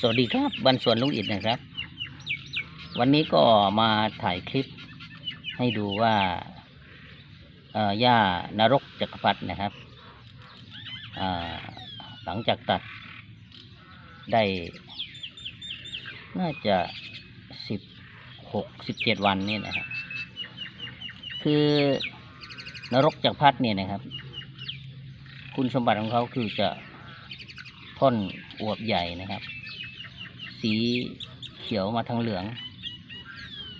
สวัสดีครับบันสวนลุงอิดนะครับ วันนี้ก็มาถ่ายคลิปให้ดูว่าเอ่อย่านรกจักรพรรดินะครับหลังจากตัดได้ น่าจะสิบหกสิบเจ็ดวันนี่นะครับคือนรกจักรพรรดิเนี่ยนะครับ คุณสมบัติของเขาคือจะท่อนอวบใหญ่นะครับ สีเขียวมาทางเหลือง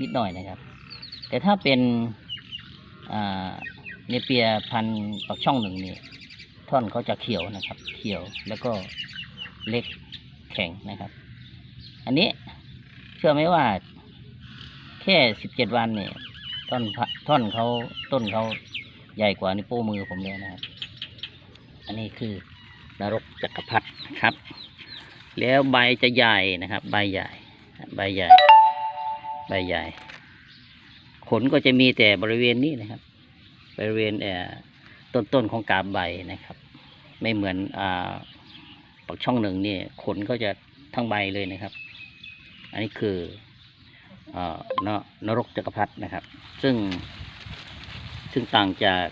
นิดหน่อยนะครับ แต่ถ้าเป็นเนเปียพันปักช่องหนึ่งนี่ท่อนเขาจะเขียวนะครับ เขียวแล้วก็เล็กแข็งนะครับ อันนี้เชื่อไหมว่า แค่สิบเจ็ดวันเนี่ยท่อนท่อนเขาต้นเขาใหญ่กว่านิ้วโป้มือผมเลยนะครับ อันนี้คือนรกจักรพรรดิครับ แล้วใบจะใหญ่นะครับ ใบใหญ่ ใบใหญ่ ใบใหญ่ ขนก็จะมีแต่บริเวณนี้นะครับ บริเวณเอ่อต้นต้นๆของกาบใบนะครับ ไม่เหมือนอ่าปักช่องหนึ่งนี่ขนก็จะทั้งใบเลยนะครับ อันนี้คือเอ่อนนรกจักรพรรดินะครับ ซึ่งซึ่งต่างจาก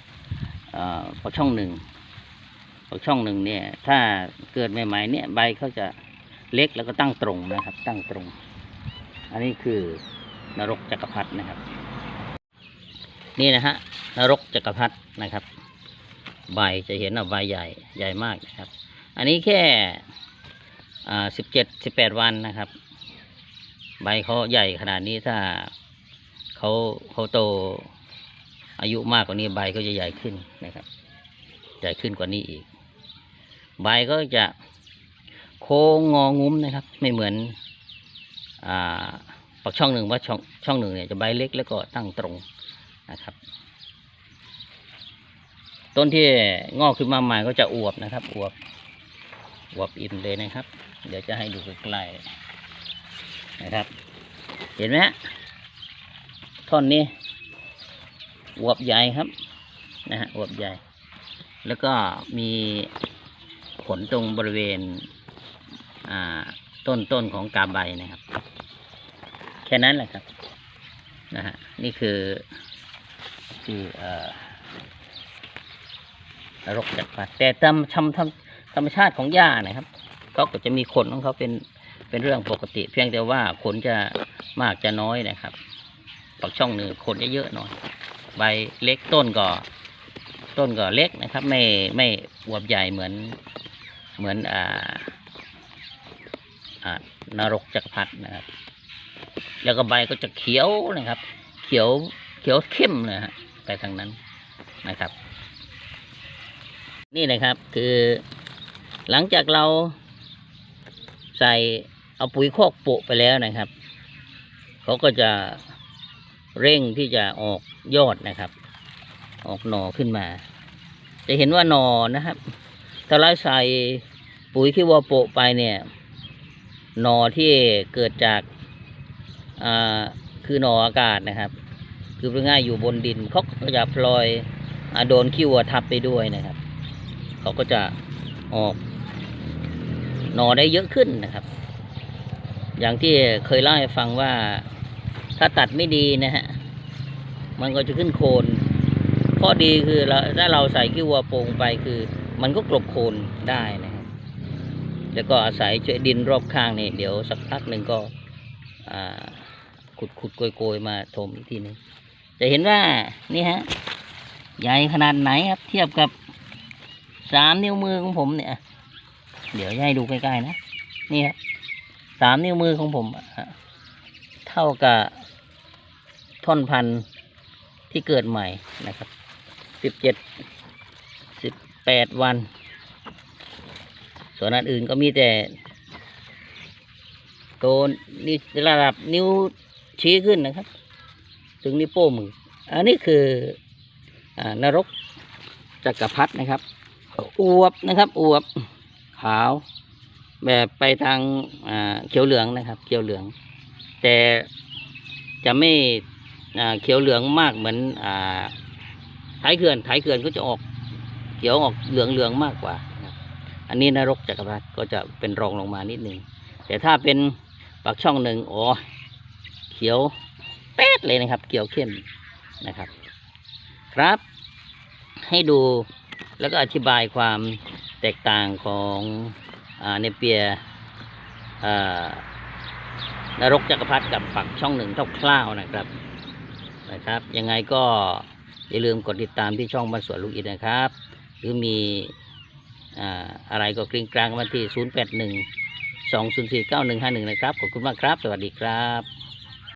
อ่อปักช่องหนึ่งปักช่องหนึ่งเนี่ย ถ้าเกิดใหม่ๆเนี่ยใบเขาจะ เล็กแล้วก็ตั้งตรงนะครับ ตั้งตรง อันนี้คือนรกจักรพรรดินะครับ นี่นะฮะนรกจักรพรรดินะครับ ใบจะเห็นว่าใบใหญ่ใหญ่มากนะครับ อันนี้แค่สิบเจ็ดสิบแปดวันนะครับ ใบเขาใหญ่ขนาดนี้ถ้าเขาเขาโตอายุมากกว่านี้ใบก็จะใหญ่ขึ้นนะครับ ใหญ่ขึ้นกว่านี้อีก ใบก็จะ โค้งงองุ้มนะครับ ไม่เหมือนอ่าปักช่องหนึ่งว่าช่องช่องหนึ่งเนี่ยจะใบเล็กแล้วก็ตั้งตรงนะครับ ต้นที่งอกขึ้นมาใหม่ก็จะอวบนะครับ อวบอวบอินเลยนะครับ เดี๋ยวจะให้ดูใกล้ๆนะครับ เห็นไหมท่อนนี้อวบใหญ่ครับนะฮะอวบใหญ่ แล้วก็มีขนตรงบริเวณ ต้นต้นของกาใบนะครับ แค่นั้นแหละครับนะฮะนี่คือคือเอ่อรกจักรพรรดิแต่ตามธรรมธรรมชาติของหญ้านะครับเขาก็จะมีขนของเขาเป็นเป็นเรื่องปกติ เพียงแต่ว่าขนจะมากจะน้อยนะครับปักช่องหนึ่งขนจะเยอะหน่อย ใบเล็กต้นก็ต้นก็เล็กนะครับ ไม่ไม่อวบใหญ่เหมือนเหมือนอ่า นรกจักรพรรดินะครับ แล้วก็ใบก็จะเขียวนะครับ เขียวเขียวเข้มเลยฮะไปทางนั้นนะครับ นี่นะครับคือหลังจากเราใส่เอาปุ๋ยคอกโปะไปแล้วนะครับเขาก็จะเร่งที่จะออกยอดนะครับ ออกหน่อขึ้นมา จะเห็นว่าหน่อนะครับ ถ้าเราใส่ปุ๋ยขี้วัวโปะไปเนี่ย หนอที่เกิดจากอ่าคือหนออากาศนะครับ คือพูดง่ายอยู่บนดินเขาก็จะพลอยอโดนขี้วัวทับไปด้วยนะครับเขาก็จะออกหนอได้เยอะขึ้นนะครับ อย่างที่เคยเล่าให้ฟังว่าถ้าตัดไม่ดีนะฮะมันก็จะขึ้นโคนข้อดีคือเราถ้าเราใส่ขี้วัวโป่งไปคือ มันก็กลบโคนได้นะ แล้วก็อาศัยช่วยดินรอบข้างนี่เดี๋ยวสักพักหนึ่งก็ขุดขุดโกยโกยมาถมอีกทีนึงจะเห็นว่านี่ฮะใหญ่ขนาดไหนครับ เทียบกับสามนิ้วมือของผมเนี่ย เดี๋ยวให้ดูใกล้ๆนะนี่ครับสามนิ้วมือของผมเท่ากับท่อนพันธุ์ที่เกิดใหม่นะครับสิบเจ็ดสิบแปดวัน ส่วนอันอื่นก็มีแต่โตนี่ระดับนิ้วชี้ขึ้นนะครับ ถึงนิ้วโป้งมือ อันนี้คืออ่านรกจักรพรรดินะครับ อวบนะครับ อวบขาว แบบไปทางอ่าเขียวเหลืองนะครับ เขียวเหลือง แต่จะไม่อ่าเขียวเหลืองมากเหมือนอ่าท้ายเขื่อนท้ายเขื่อนก็จะออกเขียวออกเหลืองเหลืองมากกว่า อันนี้นรกจักรพรรดิก็จะเป็นรองลงมานิดหนึ่งแต่ถ้าเป็นปากช่องหนึ่งโอ้เขียวแป๊ดเลยนะครับ เขียวเข้มนะครับ ครับ ให้ดูแล้วก็อธิบายความแตกต่างของอาเนเปียอ่านรกจักรพรรดิกับปักช่องหนึ่งคร่าวๆนะครับนะครับ ยังไงก็อย่าลืมกดติดตามที่ช่องบ้านสวนลูกอินนะครับ หรือมี อะไรก็กริ้งกลางมาที่ 0 8 1 2 0 4 9 1 5 1 นะครับ ขอบคุณมากครับ สวัสดีครับ